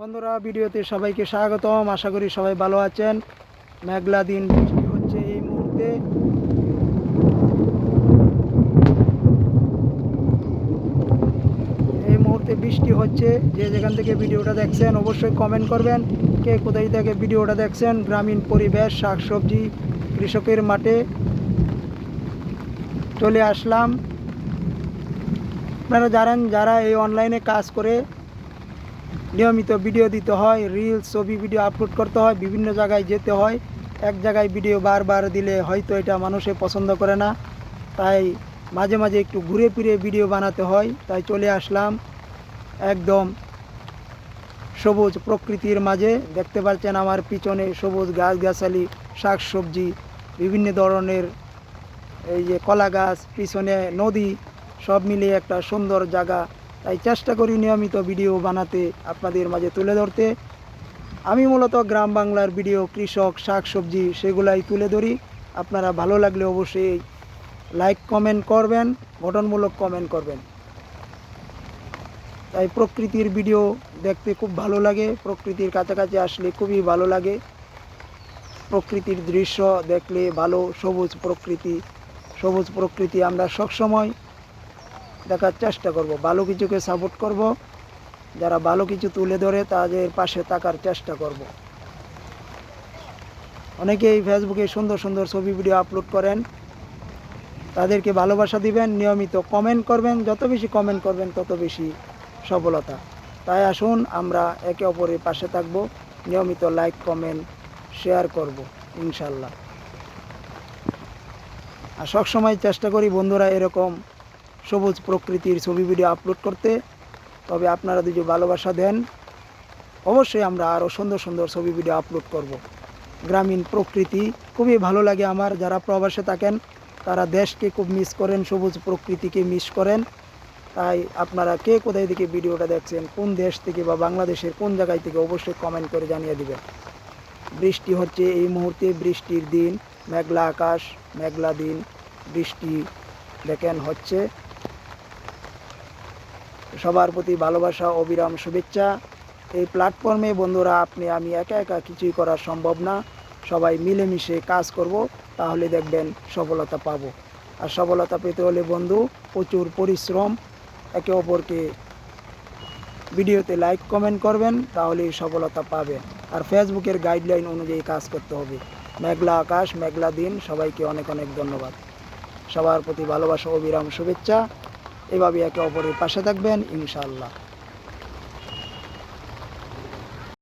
বন্ধুরা, ভিডিওতে সবাইকে স্বাগতম। আশা করি সবাই ভালো আছেন। মেঘলা দিন বৃষ্টি হচ্ছে এই মুহূর্তে। এই মুহূর্তে বৃষ্টি হচ্ছে। যে যেখান থেকে ভিডিওটা দেখছেন, অবশ্যই কমেন্ট করবেন। কে কোথায় থেকে ভিডিওটা দেখছেন, গ্রামীণ পরিবেশ, শাকসবজি, কৃষকের মাঠে চলে আসলাম। আপনারা জানেন, যারা এই অনলাইনে কাজ করে নিয়মিত ভিডিও দিতে হয় রিলস ছবি ভিডিও আপলোড করতে হয়, বিভিন্ন জায়গায় যেতে হয়। এক জায়গায় ভিডিও বারবার দিলে হয়তো এটা মানুষে পছন্দ করে না। তাই মাঝে মাঝে একটু ঘুরে ফিরে ভিডিও বানাতে হয়, তাই চলে আসলাম একদম সবুজ প্রকৃতির মাঝে। দেখতে পাচ্ছেন আমার পিছনে সবুজ গাছগাছালি শাক সবজি বিভিন্ন ধরনের এই যে কলা গাছ পিছনে নদী, সব মিলিয়ে একটা সুন্দর জায়গা। তাই চেষ্টা করি নিয়মিত ভিডিও বানাতে আপনাদের মাঝে তুলে ধরতে। আমি মূলত গ্রাম বাংলার ভিডিও, কৃষক শাক সবজি সেগুলাই তুলে ধরি। আপনারা ভালো লাগলে অবশ্যই লাইক, কমেন্ট করবেন, গঠনমূলক কমেন্ট করবেন। তাই প্রকৃতির ভিডিও দেখতে খুব ভালো লাগে, প্রকৃতির কাছাকাছি আসলে খুবই ভালো লাগে। প্রকৃতির দৃশ্য দেখলে ভালো, সবুজ প্রকৃতি সবুজ প্রকৃতি আমরা সবসময় দেখার চেষ্টা করব। ভালো কিছুকে সাপোর্ট করব। যারা ভালো কিছু তুলে ধরে তাদের পাশে থাকার চেষ্টা করব। অনেকেই ফেসবুকে সুন্দর সুন্দর ছবি ভিডিও আপলোড করেন। তাদেরকে ভালোবাসা দিবেন, নিয়মিত কমেন্ট করবেন। যত বেশি কমেন্ট করবেন, তত বেশি সফলতা। তাই আসুন, আমরা একে অপরের পাশে থাকব। নিয়মিত লাইক কমেন্ট শেয়ার করব ইনশাল্লাহ আর সবসময় চেষ্টা করি বন্ধুরা এরকম সবুজ প্রকৃতির ছবি ভিডিও আপলোড করতে। তবে আপনারা যদি ভালোবাসা দেন, অবশ্যই আমরা আরও সুন্দর সুন্দর ছবি ভিডিও আপলোড করব। গ্রামীণ প্রকৃতি খুবই ভালো লাগে আমার, যারা প্রবাসে থাকেন, তারা দেশকে খুব মিস করেন, সবুজ প্রকৃতিকে মিস করেন। তাই আপনারা কে কোথায় থেকে ভিডিওটা দেখছেন, কোন দেশ থেকে বা বাংলাদেশের কোন জায়গায় থেকে, অবশ্যই কমেন্ট করে জানিয়ে দিবেন। বৃষ্টি হচ্ছে এই মুহূর্তে, বৃষ্টির দিন, মেঘলা আকাশ, মেঘলা দিন, বৃষ্টি দেখেন হচ্ছে। সবার প্রতি ভালোবাসা, অবিরাম শুভেচ্ছা। এই প্ল্যাটফর্মে বন্ধুরা, আপনি, আমি একা একা কিছুই করা সম্ভব না। সবাই মিলেমিশে কাজ করব, তাহলে দেখবেন সফলতা পাবো। আর সফলতা পেতে হলে বন্ধু, প্রচুর পরিশ্রম। একে অপরকে ভিডিওতে লাইক কমেন্ট করবেন, তাহলেই সফলতা পাবেন। আর ফেসবুকের গাইডলাইন অনুযায়ী কাজ করতে হবে। মেঘলা আকাশ, মেঘলা দিন, সবাইকে অনেক অনেক ধন্যবাদ। সবার প্রতি ভালোবাসা, অবিরাম শুভেচ্ছা। এভাবে একে অপরের পাশে থাকবেন ইনশাআল্লাহ।